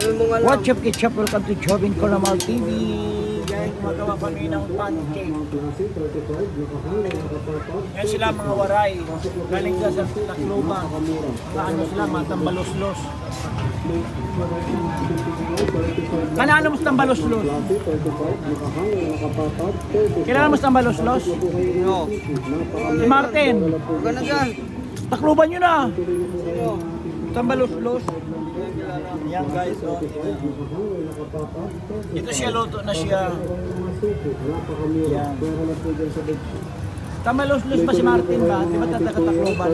lang. What's up, Ketchup? Welcome to Jobin Coramal TV. Guys, gumagawa kami ng pancake. Yan sila mga waray. Galing ka sa Tacloban. Mga ano sila, mga tambaloslos. Kanano mo sa tambaloslos? Kailangan mo sa tambaloslos? No. Si Martin. Huwag ka na dyan. Tacloban yun ah. Tambaloslos. Yan guys, oh. Ito siya luto na siya. Yan. Tamalos-los pa si Martin ba? Di ba tatakatakloban?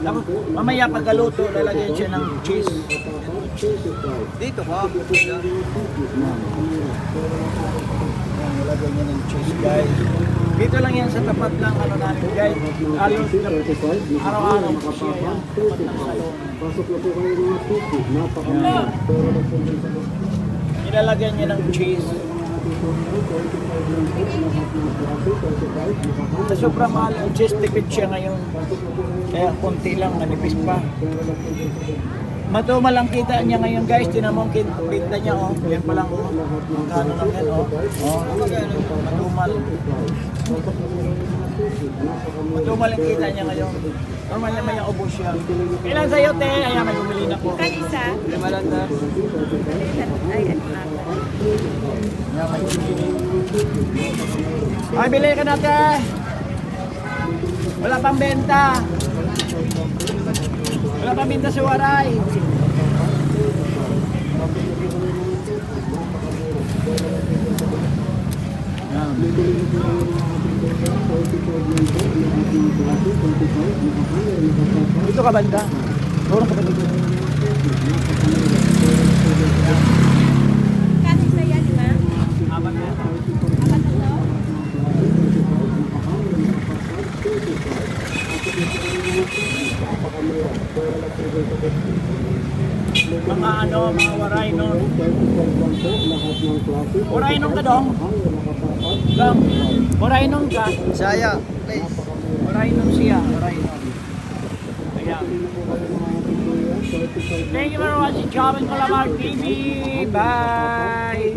Tapos mamaya pagkaluto, lalagyan siya ng cheese. Dito ka. Yan, lalagyan niya ng cheese guys. Dito lang yan sa tapat ng ano namin guys. Alos araw-araw po siya yan. Tapat ng salon. Yan. Nilalagyan niya ng cheese. Sa sobrang mahal ang cheese, tipid siya ngayon. Kaya konti lang, manipis pa. Matumal ang kita niya ngayon guys, tinan mo ang kin- binta niya oh. Yan pa lang oh. Magkano lang yan oh. Oh, matumal. Matumal ang kita niya ngayon. Normal naman yung ubos siya. Kailan sa'yo te? Ayan, may bumili na po. Kanisa? Lima lang na. Ay, ano may bumili. Ay, bili ka na te. Wala pang benta. Benta sa waray. Dito ka banda? Doon ka banda. Kanisa yan, di ba? Apat na. Apat na to? Mga ano, mga waray nun. Waray nung ka dong? Dong, waray nung ka. Saya, please. Waray nung siya, waray nung. Ayan. Thank you for watching and Calamar TV. Bye!